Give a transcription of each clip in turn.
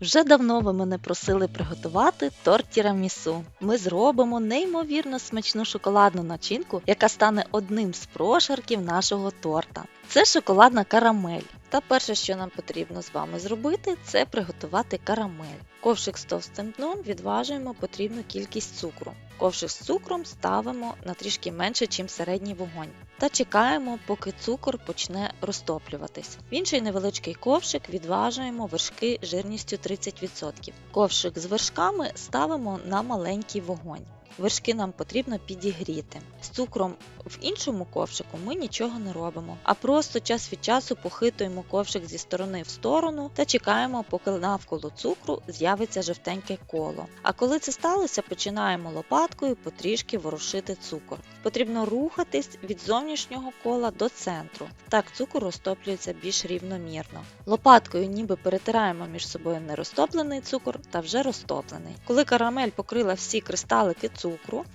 Вже давно ви мене просили приготувати торт тірамісу. Ми зробимо неймовірно смачну шоколадну начинку, яка стане одним з прошарків нашого торта. Це шоколадна карамель. Та перше, що нам потрібно з вами зробити, це приготувати карамель. Ковшик з товстим дном відважуємо потрібну кількість цукру. Ковшик з цукром ставимо на трішки менше, ніж середній вогонь. Та чекаємо, поки цукор почне розтоплюватись. В інший невеличкий ковшик відважуємо вершки жирністю 30%. Ковшик з вершками ставимо на маленький вогонь. Вершки нам потрібно підігріти. З цукром в іншому ковшику ми нічого не робимо, а просто час від часу похитуємо ковшик зі сторони в сторону та чекаємо, поки навколо цукру з'явиться жовтеньке коло. А коли це сталося, починаємо лопаткою потрішки ворушити цукор. Потрібно рухатись від зовнішнього кола до центру. Так цукор розтоплюється більш рівномірно. Лопаткою ніби перетираємо між собою нерозтоплений цукор та вже розтоплений. Коли карамель покрила всі кристалики цукру,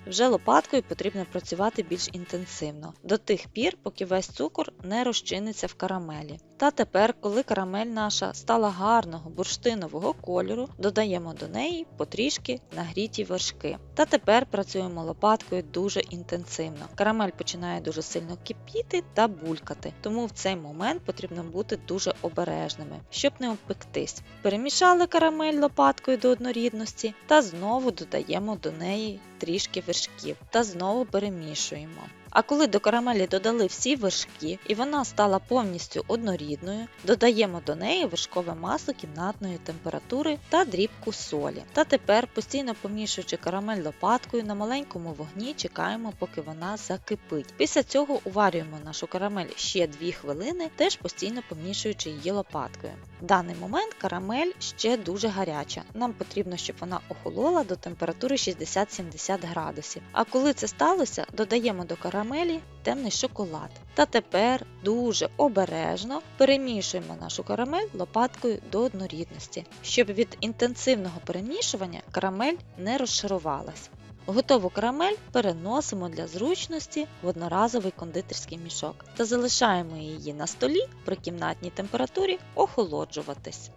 вже лопаткою потрібно працювати більш інтенсивно до тих пір, поки весь цукор не розчиниться в карамелі. Та тепер, коли карамель наша стала гарного бурштинового кольору, додаємо до неї потрішки нагріті вершки. Та тепер працюємо лопаткою дуже інтенсивно. Карамель починає дуже сильно кипіти та булькати, тому в цей момент потрібно бути дуже обережними, щоб не обпектись. Перемішали карамель лопаткою до однорідності та знову додаємо до неї трішки вершків та знову перемішуємо. А коли до карамелі додали всі вершки і вона стала повністю однорідною, додаємо до неї вершкове масло кімнатної температури та дрібку солі. Та тепер, постійно помішуючи карамель лопаткою на маленькому вогні, чекаємо, поки вона закипить. Після цього уварюємо нашу карамель ще 2 хвилини, теж постійно помішуючи її лопаткою. В даний момент карамель ще дуже гаряча. Нам потрібно, щоб вона охолола до температури 60-70 градусів. А коли це сталося, додаємо до карамелі темний шоколад. Та тепер дуже обережно перемішуємо нашу карамель лопаткою до однорідності, щоб від інтенсивного перемішування карамель не розшарувалась. Готову карамель переносимо для зручності в одноразовий кондитерський мішок та залишаємо її на столі при кімнатній температурі охолоджуватись.